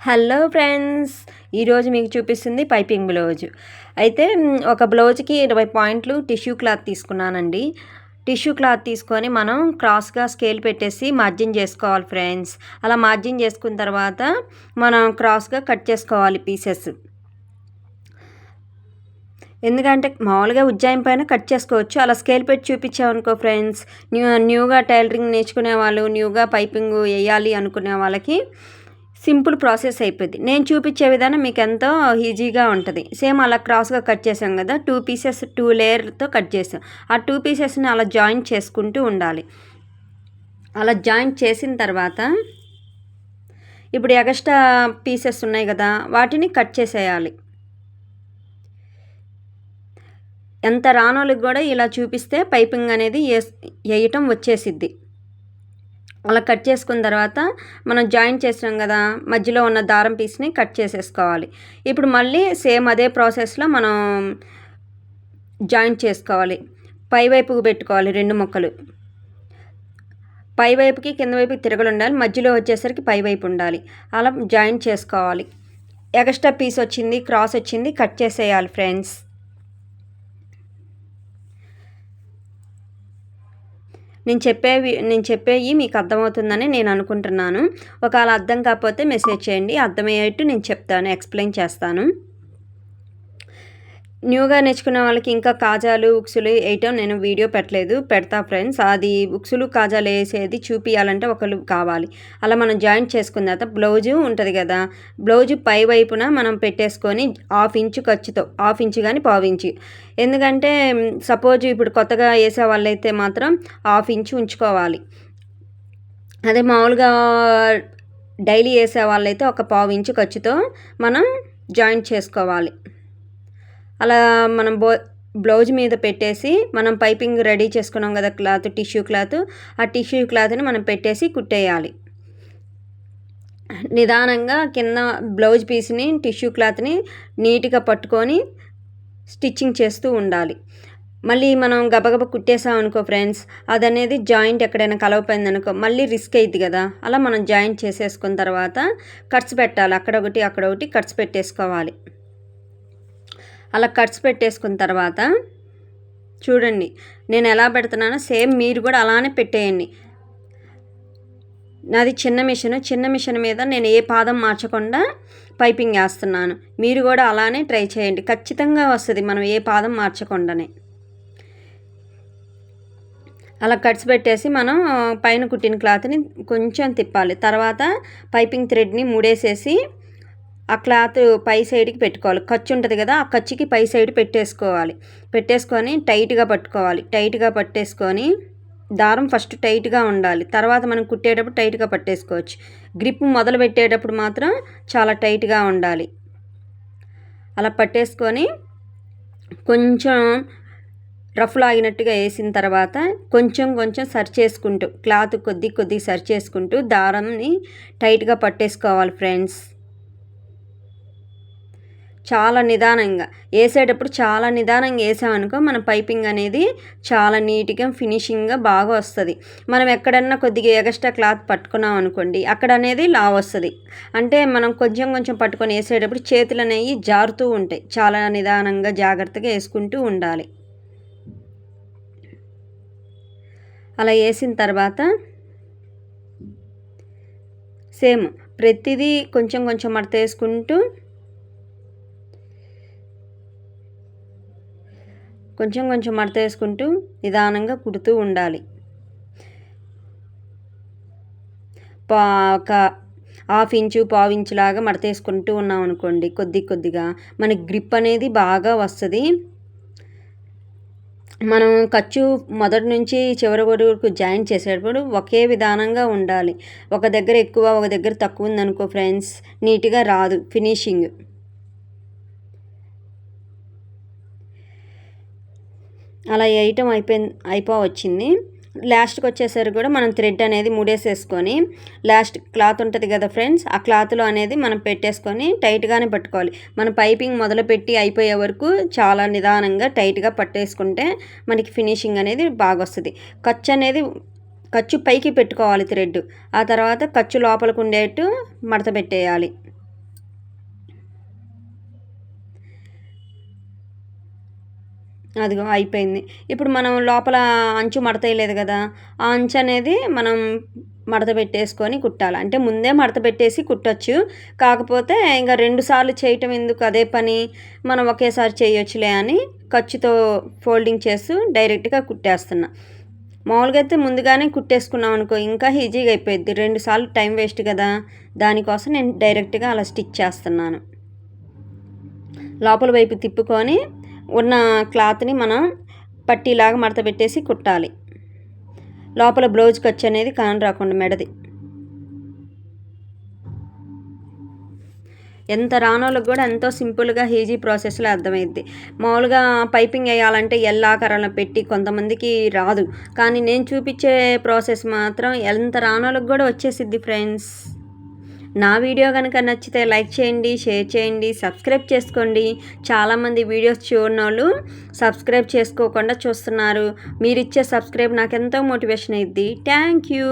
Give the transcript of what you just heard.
Hello friends ఈరోజు మీకు చూపిస్తుంది పైపింగ్ బ్లౌజ్. అయితే ఒక బ్లౌజ్కి ఇరవై పాయింట్లు టిష్యూ క్లాత్ తీసుకున్నానండి. టిష్యూ క్లాత్ తీసుకొని మనం క్రాస్గా స్కేల్ పెట్టేసి మార్జిన్ చేసుకోవాలి ఫ్రెండ్స్. అలా మార్జిన్ చేసుకున్న తర్వాత మనం క్రాస్గా కట్ చేసుకోవాలి పీసెస్. ఎందుకంటే మామూలుగా ఉజ్జాయం పైన కట్ చేసుకోవచ్చు. అలా స్కేల్ పెట్టి చూపించామనుకో ఫ్రెండ్స్ న్యూ న్యూగా టైలరింగ్ నేర్చుకునే వాళ్ళు న్యూగా పైపింగ్ వేయాలి అనుకునే వాళ్ళకి సింపుల్ ప్రాసెస్ అయిపోయింది. నేను చూపించే విధానం మీకు ఎంతో ఈజీగా ఉంటుంది. సేమ్ అలా క్రాస్గా కట్ చేసాం కదా టూ పీసెస్ టూ లేయర్తో కట్ చేసాం. ఆ టూ పీసెస్ని అలా జాయింట్ చేసుకుంటూ ఉండాలి. అలా జాయింట్ చేసిన తర్వాత ఇప్పుడు ఎగస్ట్రా పీసెస్ ఉన్నాయి కదా వాటిని కట్ చేసేయాలి. ఎంత రానోళ్ళకి కూడా ఇలా చూపిస్తే పైపింగ్ అనేది వేస్- వేయటం వచ్చేసిద్ది. అలా కట్ చేసుకున్న తర్వాత మనం జాయిన్ చేసినాం కదా మధ్యలో ఉన్న దారం పీస్ని కట్ చేసేసుకోవాలి. ఇప్పుడు మళ్ళీ సేమ్ అదే ప్రాసెస్లో మనం జాయింట్ చేసుకోవాలి. పైవైపుకు పెట్టుకోవాలి రెండు ముక్కలు. పై వైపుకి కింద వైపుకి తిరగలు ఉండాలి మధ్యలో వచ్చేసరికి పై వైపు ఉండాలి. అలా జాయింట్ చేసుకోవాలి. ఎక్స్ట్రా పీస్ వచ్చింది క్రాస్ వచ్చింది కట్ చేసేయాలి ఫ్రెండ్స్. నేను చెప్పేవి నేను చెప్పేవి మీకు అర్థమవుతుందని నేను అనుకుంటున్నాను. ఒకవేళ అర్థం కాకపోతే మెసేజ్ చేయండి. అర్థమయ్యేట్టు నేను చెప్తాను ఎక్స్ప్లెయిన్ చేస్తాను. న్యూగా నేర్చుకున్న వాళ్ళకి ఇంకా కాజాలు ఉక్సులు వేయటం నేను వీడియో పెట్టలేదు పెడతా ఫ్రెండ్స్. అది ఉక్సులు కాజాలు వేసేది చూపించాలంటే ఒకరు కావాలి. అలా మనం జాయింట్ చేసుకున్న తర్వాత బ్లౌజు ఉంటుంది కదా బ్లౌజు పై వైపున మనం పెట్టేసుకొని హాఫ్ ఇంచు ఖర్చుతో హాఫ్ ఇంచు కానీ పావు ఇంచు. ఎందుకంటే సపోజ్ ఇప్పుడు కొత్తగా వేసే వాళ్ళైతే మాత్రం హాఫ్ ఇంచు ఉంచుకోవాలి. అదే మామూలుగా డైలీ వేసే వాళ్ళైతే ఒక పావు ఇంచు ఖర్చుతో మనం జాయింట్ చేసుకోవాలి. అలా మనం బో బ్లౌజ్ మీద పెట్టేసి మనం పైపింగ్ రెడీ చేసుకున్నాం కదా క్లాత్ టిష్యూ క్లాత్ ఆ టిష్యూ క్లాత్ని మనం పెట్టేసి కుట్టేయాలి. నిదానంగా కింద బ్లౌజ్ పీస్ని టిష్యూ క్లాత్ని నీట్గా పట్టుకొని స్టిచ్చింగ్ చేస్తూ ఉండాలి. మళ్ళీ మనం గబగబ కుట్టేసాం అనుకో ఫ్రెండ్స్ అదనేది జాయింట్ ఎక్కడైనా కలవపోయింది అనుకో మళ్ళీ రిస్క్ అయింది కదా. అలా మనం జాయింట్ చేసేసుకున్న తర్వాత కట్స్ పెట్టాలి. అక్కడ ఒకటి అక్కడ ఒకటి కట్స్ పెట్టేసుకోవాలి. అలా కట్స్ పెట్టేసుకున్న తర్వాత చూడండి నేను ఎలా పెడుతున్నానో సేమ్ మీరు కూడా అలానే పెట్టేయండి. నాది చిన్న మిషన్ చిన్న మిషన్ మీద నేను ఏ పాదం మార్చకుండా పైపింగ్ వేస్తున్నాను. మీరు కూడా అలానే ట్రై చేయండి. ఖచ్చితంగా వస్తుంది మనం ఏ పాదం మార్చకుండానే. అలా కట్స్ పెట్టేసి మనం పైన కుట్టిన క్లాత్ని కొంచెం తిప్పాలి. తర్వాత పైపింగ్ థ్రెడ్ని ముడేసేసి ఆ క్లాత్ పై సైడ్కి పెట్టుకోవాలి. ఖర్చు ఉంటుంది కదా ఆ ఖర్చుకి పై సైడ్ పెట్టేసుకోవాలి. పెట్టేసుకొని టైట్గా పట్టుకోవాలి. టైట్గా పట్టేసుకొని దారం ఫస్ట్ టైట్గా ఉండాలి. తర్వాత మనం కుట్టేటప్పుడు టైట్గా పట్టేసుకోవచ్చు. గ్రిప్ మొదలు పెట్టేటప్పుడు మాత్రం చాలా టైట్గా ఉండాలి. అలా పట్టేసుకొని కొంచెం రఫ్ లాగినట్టుగా వేసిన తర్వాత కొంచెం కొంచెం సరి చేసుకుంటూ క్లాత్ కొద్ది కొద్ది సరి చేసుకుంటూ దారంని టైట్గా పట్టేసుకోవాలి ఫ్రెండ్స్ చాలా నిదానంగా వేసేటప్పుడు చాలా నిదానంగా వేసామనుకో మన పైపింగ్ అనేది చాలా నీట్గా ఫినిషింగ్గా బాగా వస్తుంది. మనం ఎక్కడన్నా కొద్దిగా ఎగస్ట్రా క్లాత్ పట్టుకున్నాం అనుకోండి అక్కడ అనేది లా వస్తుంది. అంటే మనం కొంచెం కొంచెం పట్టుకొని వేసేటప్పుడు చేతులు అనేవి జారుతూ ఉంటాయి. చాలా నిదానంగా జాగ్రత్తగా వేసుకుంటూ ఉండాలి. అలా వేసిన తర్వాత సేమ్ ప్రతిదీ కొంచెం కొంచెం మడత వేసుకుంటూ కొంచెం కొంచెం మడత వేసుకుంటూ నిదానంగా కుడుతూ ఉండాలి. పా ఒక హాఫ్ ఇంచు పావు ఇంచు లాగా మడత వేసుకుంటూ ఉన్నాం అనుకోండి కొద్ది కొద్దిగా మనకి గ్రిప్ అనేది బాగా వస్తుంది. మనం ఖర్చు మొదటి నుంచి చివరి వరకు జాయిన్ చేసేటప్పుడు ఒకే విధానంగా ఉండాలి. ఒక దగ్గర ఎక్కువ ఒక దగ్గర తక్కువ ఉందనుకో ఫ్రెండ్స్ నీట్గా రాదు ఫినిషింగ్. అలా వేయటం అయిపోయి అయిపో వచ్చింది లాస్ట్కి వచ్చేసరికి కూడా మనం థ్రెడ్ అనేది ముడేసేసుకొని లాస్ట్ క్లాత్ ఉంటుంది కదా ఫ్రెండ్స్ ఆ క్లాత్లో అనేది మనం పెట్టేసుకొని టైట్గానే పట్టుకోవాలి. మన పైపింగ్ మొదలుపెట్టి అయిపోయే వరకు చాలా నిదానంగా టైట్గా పట్టేసుకుంటే మనకి ఫినిషింగ్ అనేది బాగా వస్తుంది ఖర్చు అనేది ఖర్చు పైకి పెట్టుకోవాలి థ్రెడ్. ఆ తర్వాత ఖర్చు లోపలికి ఉండేట్టు మడత పెట్టేయాలి. అదిగో అయిపోయింది. ఇప్పుడు మనం లోపల అంచు మడత వేయలేదు కదా ఆ అంచు అనేది మనం మడత పెట్టేసుకొని కుట్టాలి. అంటే ముందే మడత పెట్టేసి కుట్టచ్చు. కాకపోతే ఇంకా రెండు సార్లు చేయటం ఎందుకు అదే పని? మనం ఒకేసారి చేయొచ్చులే అని ఖర్చుతో ఫోల్డింగ్ చేస్తూ డైరెక్ట్గా కుట్టేస్తున్నా. మామూలుగా అయితే ముందుగానే కుట్టేసుకున్నాం అనుకో ఇంకా ఈజీగా అయిపోయింది రెండు సార్లు టైం వేస్ట్ కదా దానికోసం నేను డైరెక్ట్గా అలా స్టిచ్ చేస్తున్నాను. లోపల వైపు తిప్పుకొని ఉన్న క్లాత్ని మనం పట్టీలాగా మడత పెట్టేసి కుట్టాలి. లోపల బ్లౌజ్ ఖర్చు అనేది కాని రాకుండా మెడది. ఎంత రానోళ్ళకి కూడా ఎంతో సింపుల్గా ఈజీ ప్రాసెస్లో అర్థమైద్ది. మామూలుగా పైపింగ్ వేయాలంటే ఎల్ ఆకారంలో పెట్టి కొంతమందికి రాదు. కానీ నేను చూపించే ప్రాసెస్ మాత్రం ఎంత రానోళ్ళకి కూడా వచ్చేసిద్ది ఫ్రెండ్స్. నా వీడియో కనుక నచ్చితే లైక్ చేయండి షేర్ చేయండి సబ్స్క్రైబ్ చేసుకోండి. చాలామంది వీడియోస్ చూడని వాళ్ళు సబ్స్క్రైబ్ చేసుకోకుండా చూస్తున్నారు. మీరు ఇచ్చే సబ్స్క్రైబ్ నాకు ఎంతో మోటివేషన్ అయింది థ్యాంక్ యూ.